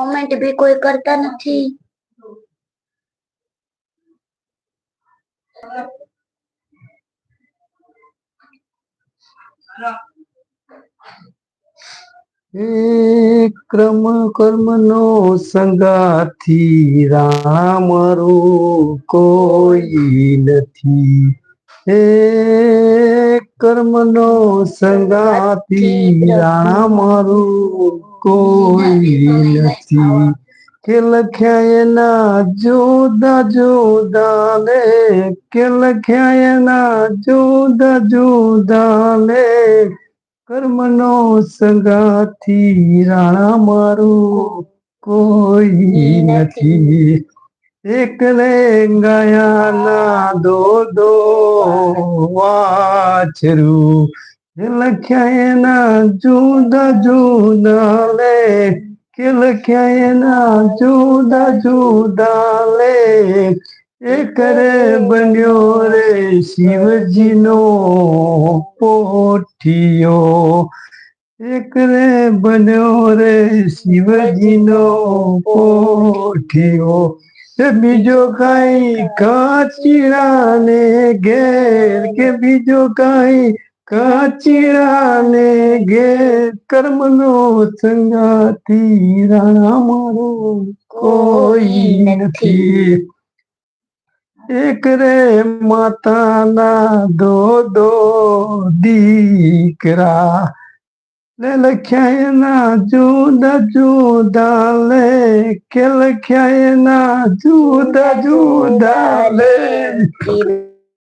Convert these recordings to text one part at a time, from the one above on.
Comment બી કોઈ કરતા નથી એ ક્રમ કર્મ નો સંગાથી રામ રો કોઈ નથી એ કર્મ નો સંગાથી રામ રો કોઈ નથી કે લખ્યા એના જુદા જુદા લે કે લખ્યા એના જુદા જુદા લે કર્મનો સંગાથી રાણા મારું કોઈ નથી એકલે ગાયાના દો દો વાછરું એ લખ્યા એના જુદા જુદા લે કે લખ્યા એના જુદા જુદા લે એકરે બન્યો રે શિવજીનો પોઠિયો એકરે બન્યો રે શિવજીનો પોઠિયો એ બીજો કઈ કાચીરાને ઘેર કે બીજો કઈ કાચીરાને ઘેર કર્મનો સંગાથી રાણા મારો કોઈ નથી એક રે માતાના દો દો દીકરા લે લખ્યા એના જુદા જુદા લે કે લખ્યા એના જુદા જુદા લે રાણા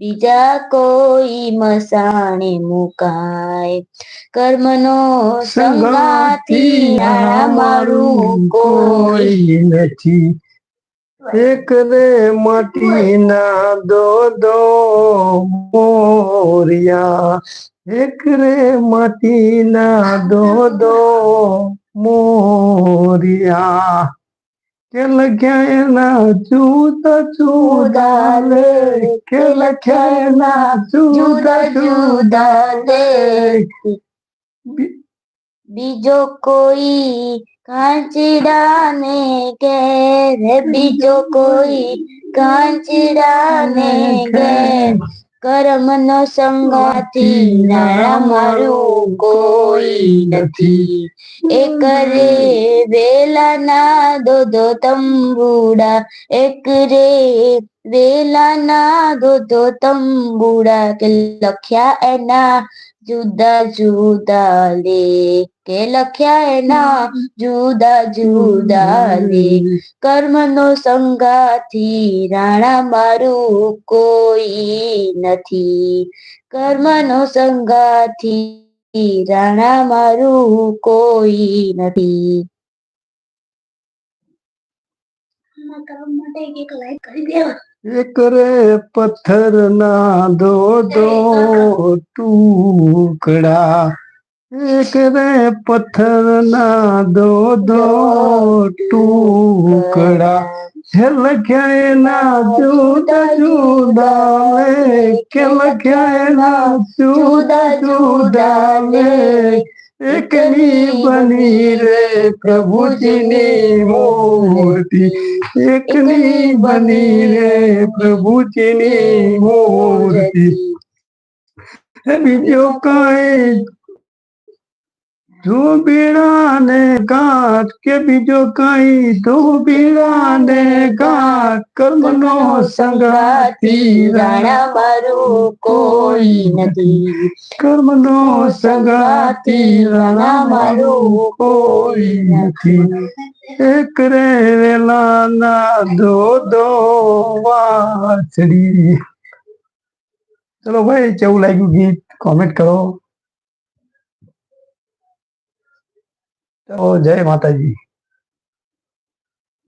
બીજા કોઈ મસાણે મુકાય કર્મનો સંગાથી આ મારું કોઈ કોઈ નથી એક રે માટીના દો દો મોરિયા એક રે માટીના દો દો મોરિયા કે લખ્યા એના જુદા જુદા લે કે લખ્યા એના જુદા જુદા લે બીજો કોઈ કાંચડા ને કે રે બીજો કોઈ કાંચડા ને કે કર્મનો સંગાથી નારા મારું કોઈ નથી. એ કરે વેલા ના દોધો તંબુડા, એક રે વેલા ના દોધો તંબુડા કે લખ્યા એના જુદા જુદા લે, કે લખ્યા એના જુદા જુદા લે. કર્મનો સંગાથી રાણા મારું કોઈ નથી. કર્મનો સંગાથી રાણા મારું કોઈ નથી. एक रे पत्थर ना दो दो टुकड़ा। एक रे पत्थर ना दो दो टुकड़ा। खेल गए ना जुदा जुदा ले खेल गए ना जुदा जुदा ले એકની બની રે પ્રભુજીની મૂર્તિ એકની બની રે પ્રભુજીની મૂર્તિ હે બીજો કઈ ધોબીડા ને કાટ કે બીજો કઈ ધોબીડા ને કાટ કર્મનો સંગાતી રાણા મારું કોઈ નથી કર્મનો સંગાતી રાણા મારું કોઈ નથી એક રે વેલાના દો દો વાછડી ચલો ભાઈ કેવું લાગ્યું ગીત કોમેન્ટ કરો તો જય માતાજી.